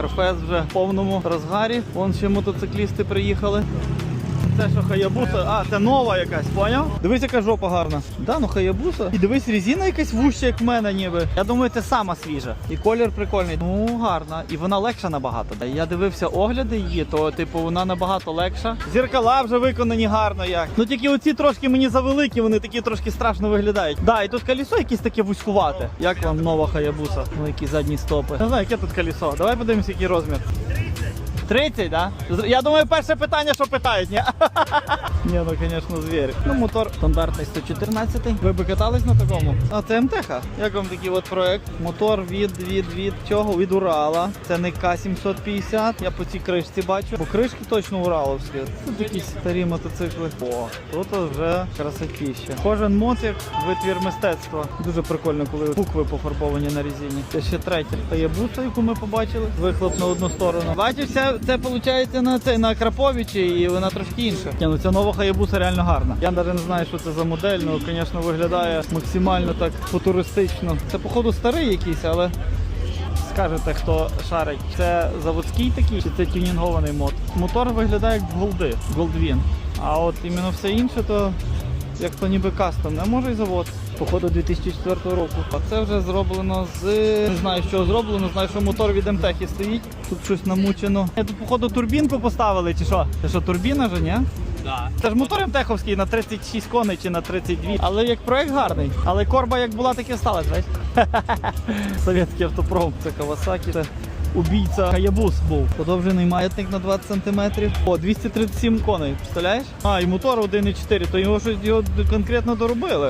Карфест вже в повному розгарі. Вон ще мотоциклісти приїхали. Це що хаябуса? А, це нова якась, поняв? Дивись, яка жопа гарна. Да, ну хаябуса. І дивись, резина якась вуща, як в мене ніби. Я думаю, це сама свіжа. І колір прикольний. Ну, гарна. І вона легша набагато. Я дивився огляди її, то типу вона набагато легша. Зеркала вже виконані гарно як. Ну тільки оці трошки мені завеликі, вони такі трошки страшно виглядають. Да, і тут колесо якесь таке вузькувате. Як вам нова хаябуса? Ну які задні стопи. Не знаю, яке тут колесо. Давай подивимося, який розмір. 30, да? Я думаю, перше питання, що питають, ні? Ні, ну звісно, звір. Ну, мотор стандартний 114. Ви би катались на такому? А це МТХ. Як вам такий от проект? Мотор від від від чого? Від Урала. Це не К750. Я по цій кришці бачу. Бо кришки точно ураловські. Тут якісь старі мотоцикли. О, тут вже красотіще. Кожен мод як витвір мистецтва. Дуже прикольно, коли букви пофарбовані на резині. Це ще третя. Це є буса, яку ми побачили. Вихлоп на одну сторону. Бачиш, це, виходить на цей на Краповичі, і вона трошки інша. Ні, ну ця нова хаябуса реально гарна. Я навіть не знаю, що це за модель, ну звісно, виглядає максимально так футуристично. Це походу старий якийсь, але. Скажете, хто шарить, це заводський такий чи це тюнінгований мод. Мотор виглядає як голди, Goldwing. А от іменно все інше, то як то ніби кастом, а може й завод. Походу 2004 року. А це вже зроблено з. Не знаю, що зроблено, знаю, що мотор від МТХ стоїть. Тут щось намучено. Я тут, походу, турбінку поставили, чи що? Це що, турбіна вже, ні? Да. Це ж мотор МТХовський на 36 коней чи на 32. Але як проект гарний. Але корба як була, так і сталась, бачиш? Совєтський автопром. Це Кавасакі. Убійця Хаябус був. Подовжений маятник на 20 см. О, 237 коней, представляєш? А, і мотор 1,4, то його щось його конкретно доробили.